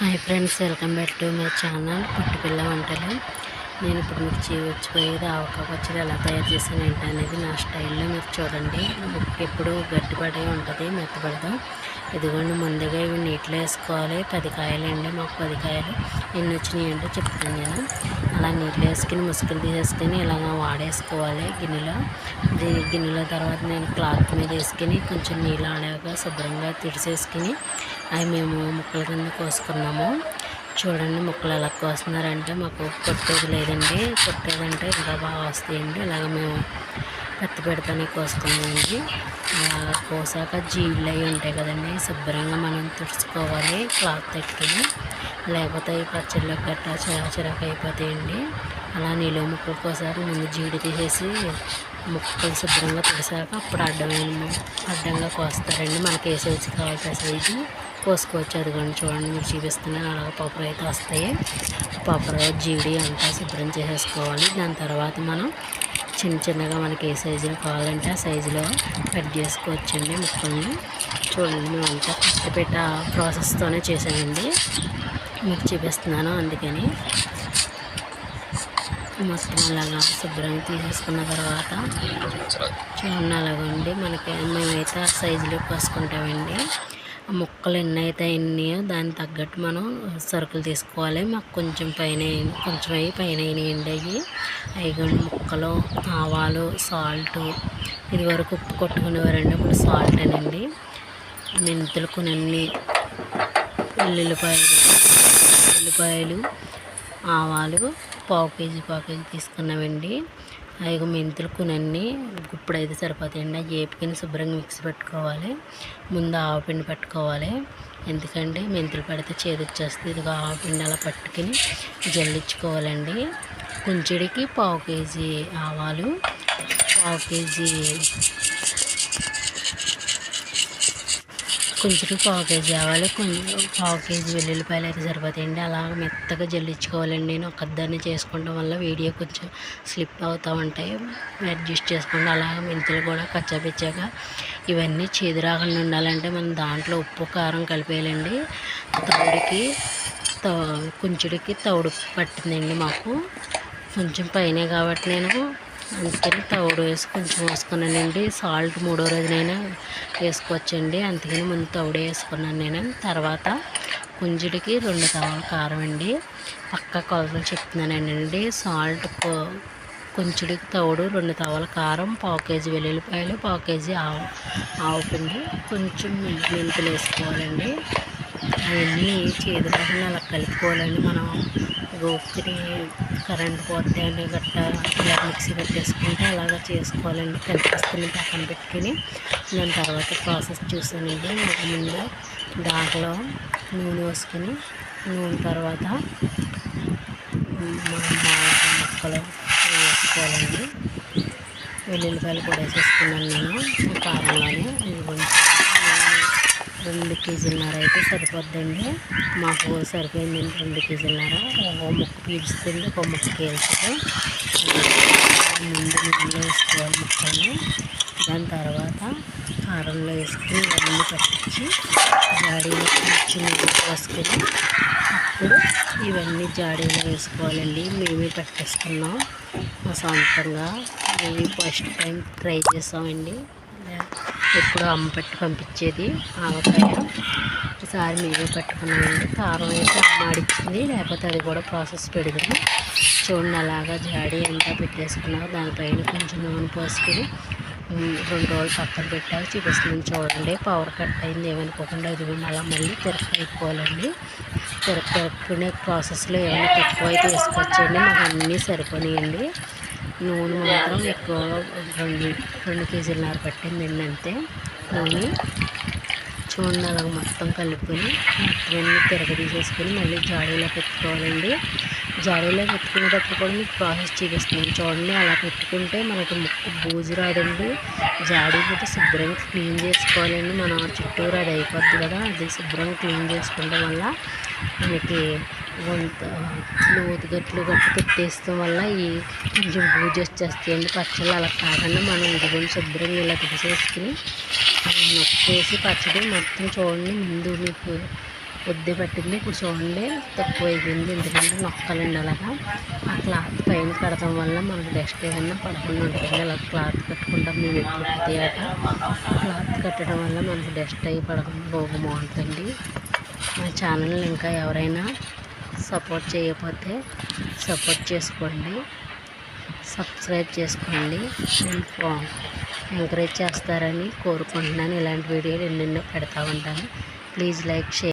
Hi friends welcome back to my channel పుట్టిపిల్ల వంటలు. నేను ఇప్పుడు మీకు చేయవచ్చిపోయేది ఆవకాయ పచ్చడి ఎలా తయారు చేసాను ఏంటి అనేది నా స్టైల్లో మీరు చూడండి. ఎప్పుడు గట్టిపడే ఉంటుంది మెత్తపడదాం. ఇదిగోండి ముందుగా ఇవి నీటిలో వేసుకోవాలి. పది కాయలు అండి మాకు పది కాయలు. ఎన్ని వచ్చినాయి అంటే చెప్తాను నేను. అలా నీళ్ళు వేసుకుని ముసుగులు తీసేసుకొని ఇలాగ వాడేసుకోవాలి గిన్నెలో. గిన్నెలో తర్వాత నేను క్లాత్ మీద వేసుకుని కొంచెం నీళ్ళు ఆడాక శుభ్రంగా తిడిసేసుకుని అవి మేము ముక్కల కింద కోసుకున్నాము. చూడండి ముక్కలు ఎలా కోస్తున్నారంటే మాకు కొట్టేది లేదండి. కొట్టేదంటే ఇంకా బాగా వస్తాయండి. ఇలాగ మేము కత్తి పెడతానే కోసుకున్నామండి అలా కోసాక జీళ్ళు అవి ఉంటాయి కదండి శుభ్రంగా మనం తుడుచుకోవాలి క్లాత్ పెట్టుకుని లేకపోతే ఈ పచ్చళ్ళు గట్ట చిరాకు చిరాకు అయిపోతాయండి. అలా నీళ్ళు ముక్కలు కోసాక ముందు జీడి తీసేసి ముక్కలు శుభ్రంగా తుడిసాక అప్పుడు అడ్డమైన అడ్డంగా కోస్తారండి మనకి ఏ సైజు కావాల్సిన సైజు కోసుకోవచ్చు. అదిగోండి చూడండి మీరు చూపిస్తున్నాను అలాగే పప్పులు అయితే వస్తాయి. పప్పులు జీడి అంతా శుభ్రం చేసేసుకోవాలి. దాని తర్వాత మనం చిన్న చిన్నగా మనకి ఏ సైజులో కావాలంటే ఆ సైజులో కట్ చేసుకోవచ్చండి ముక్కల్ని. చూడండి మేము అంతా కష్టపెట్ట ప్రాసెస్తోనే చేసామండి మీకు చూపిస్తున్నాను అందుకని. మొత్తం అలాగా శుభ్రంగా తీసేసుకున్న తర్వాత చూడండి అలాగండి. మనకి మేమైతే ఆ సైజులో కోసుకుంటామండి. ముక్కలు ఎన్ని అయితే ఎన్నయో దానికి తగ్గట్టు మనం సరుకులు తీసుకోవాలి. మాకు కొంచెం పైన కొంచెం అవి పైన అయినాయండి అవి అయిగండి ముక్కలు ఆవాలు సాల్ట్. ఇది వరకు ఉప్పు కొట్టుకునేవారండి. ఇప్పుడు సాల్ట్ అనండి. మెంతులు కొన్ని వెల్లుల్లిపాయలు ఉల్లిపాయలు ఆవాలు పావు కేజీ పావు కేజీ తీసుకున్నామండి. ఐదు మెంతులు కొనన్ని గుప్పుడు అయితే సరిపోతాయండి ఆ ఏపుకొని శుభ్రంగా మిక్సీ పెట్టుకోవాలి. ముందు ఆవపిండి పెట్టుకోవాలి. ఎందుకంటే మెంతులు పెడితే చేదొచ్చేస్తుంది ఇదిగో ఆవు పిండి అలా పట్టుకుని జల్లించుకోవాలండి. కుంచెడికి పావు కేజీ ఆవాలు పావు కేజీ కొంచెం పావు కేజీ ఆవాలు కొంచెం పావు కేజీ వెల్లుల్లిపాయలు అయితే సరిపోతాయండి. అలా మెత్తగా జల్లించుకోవాలండి. నేను ఒకదాన్ని చేసుకోవడం వల్ల వీడియో కొంచెం స్లిప్ అవుతూ ఉంటాయి. అడ్జస్ట్ చేసుకోండి. అలాగ మెంతులు కూడా కచ్చాపిచ్చాక ఇవన్నీ చేదు రాకుండా ఉండాలంటే మనం దాంట్లో ఉప్పు కారం కలిపేయాలండి. తౌడికి కుంచుడికి తౌడు పట్టిందండి మాకు. కొంచెం పైనే కాబట్టి నేను అందుకని తవుడు వేసి కొంచెం వేసుకున్నానండి సాల్ట్ మూడో రోజునైనా వేసుకోవచ్చండి. అందుకని ముందు తవుడు వేసుకున్నాను నేను. తర్వాత కుంజుడికి రెండు తవాల కారం అండి. పక్క కొలతలు చెప్తున్నానండి. సాల్ట్ కొంచెడికి తౌడు రెండు తవల కారం పావు కేజీ వెల్లుల్లిపాయలు పావు కేజీ ఆవు ఆవు పిండి కొంచెం మెంతులు వేసుకోవాలండి. అవన్నీ చేదులేకుండా అలా కలుపుకోవాలండి మనం. ఉక్కిరి కరెంట్ పోతే అని గట్ట ఇలా మిక్సీ పెట్టేసుకుంటే అలాగా చేసుకోవాలండి. కలిపిస్తున్న పక్కన పెట్టుకుని దాని తర్వాత ప్రాసెస్ చూసానండి. ముందు దాంట్లో నూనె వేసుకుని నూనె తర్వాత ముక్కలు వేసుకోవాలండి. వెల్లుల్లిపాయలు కూడా వేసేసుకున్నాను నేను కారంలోనే. రెండు కేజీలన్నర అయితే సరిపోద్దండి. మాకు సరిపోయిందండి రెండు కేజీలన్నర ఒక ముక్క పీల్చుతుంది ఒక ముక్క కేల్చుతుంది ముందు నూనెలో వేసుకోవాలి ముక్కల్ని దాని తర్వాత కారంలో వేసుకుని ఇవన్నీ పట్టించి జాడీలో కొంచెం వేసుకొని అప్పుడు ఇవన్నీ జాడీలో వేసుకోవాలండి. మేమే పట్టేసుకున్నాం. మా సొంతంగా మేము ఫస్ట్ టైం ట్రై చేసామండి. ఎప్పుడు అమ్మ పెట్టి పంపించేది ఆవకాయ. ఈసారి మేమే పట్టుకున్నామండి కారం అయితే అమ్మ ఆడిచ్చింది లేకపోతే అది కూడా ప్రాసెస్ పెడదాం చూడండి అలాగా జాడి అంతా పెట్టేసుకున్నారు. దానిపైన కొంచెం నూనె పోసుకుని రెండు రోజులు పక్కన పెట్టాక చూపిస్తుంది చూడండి. పవర్ కట్ అయింది ఏమనుకోకుండా ఇది అలా మళ్ళీ తిరగైపోవాలండి తిరగ తిరగకునే ప్రాసెస్లో ఏమైనా తక్కువ అయితే వేసుకోవచ్చండి మాకు అన్నీ సరిపోయాయండి నూనె మాత్రం ఎక్కువ రెండు రెండు కేజీలన్నర పట్టిందండి అంతే నూనె చూడండి అలాగ మొత్తం కలుపుకొని మొత్తం అన్నీ తిరగదీసేసుకొని మళ్ళీ జాడీలో పెట్టుకోవాలండి. జాడీలో పెట్టుకునేటప్పుడు కూడా మీకు ప్రాసెస్ చూపిస్తున్నాను. చూడండి అలా పెట్టుకుంటే మనకి ముక్కు బూజు రాదండి. జాడీ పోతే శుభ్రంగా క్లీన్ చేసుకోవాలండి. మన చుట్టూరు అది అయిపోద్ది కదా అది శుభ్రంగా క్లీన్ చేసుకోవడం వల్ల మనకి వంత లోతు గట్లు గట్టు పెట్టేస్తాం వల్ల ఈ కొంచెం బూజు వచ్చేస్తాయండి పచ్చళ్ళు అలా కాకుండా మనం ఇదిగోని శుభ్రంగా ఇలా తీసేసుకుని నొక్కేసి పచ్చడి మొత్తం చూడండి. ముందు మీకు కొద్ది పట్టింది ఇప్పుడు చూడండి తక్కువ అయిపోయింది ఎందుకంటే నొక్కాలండి అలాగా. ఆ క్లాత్ పైన కడటం వల్ల మనకు డస్ట్ ఏదైనా పడకుండా ఉంటుంది. అలా క్లాత్ కట్టుకుంటాం మేము ఎప్పుడు ప్రతి క్లాత్ కట్టడం వల్ల మనకు డస్ట్ అయ్యి పడకుండా బాగా బాగుంటుంది మా ఛానల్ ఇంకా ఎవరైనా సపోర్ట్ చేయకపోతే సపోర్ట్ చేసుకోండి. సబ్స్క్రైబ్ చేసుకోండి. ఎంకరేజ్ చేస్తారని కోరుకుంటున్నాను. ఇలాంటి వీడియోలు ఎన్నెన్నో పెడతా ఉంటాను. Please like share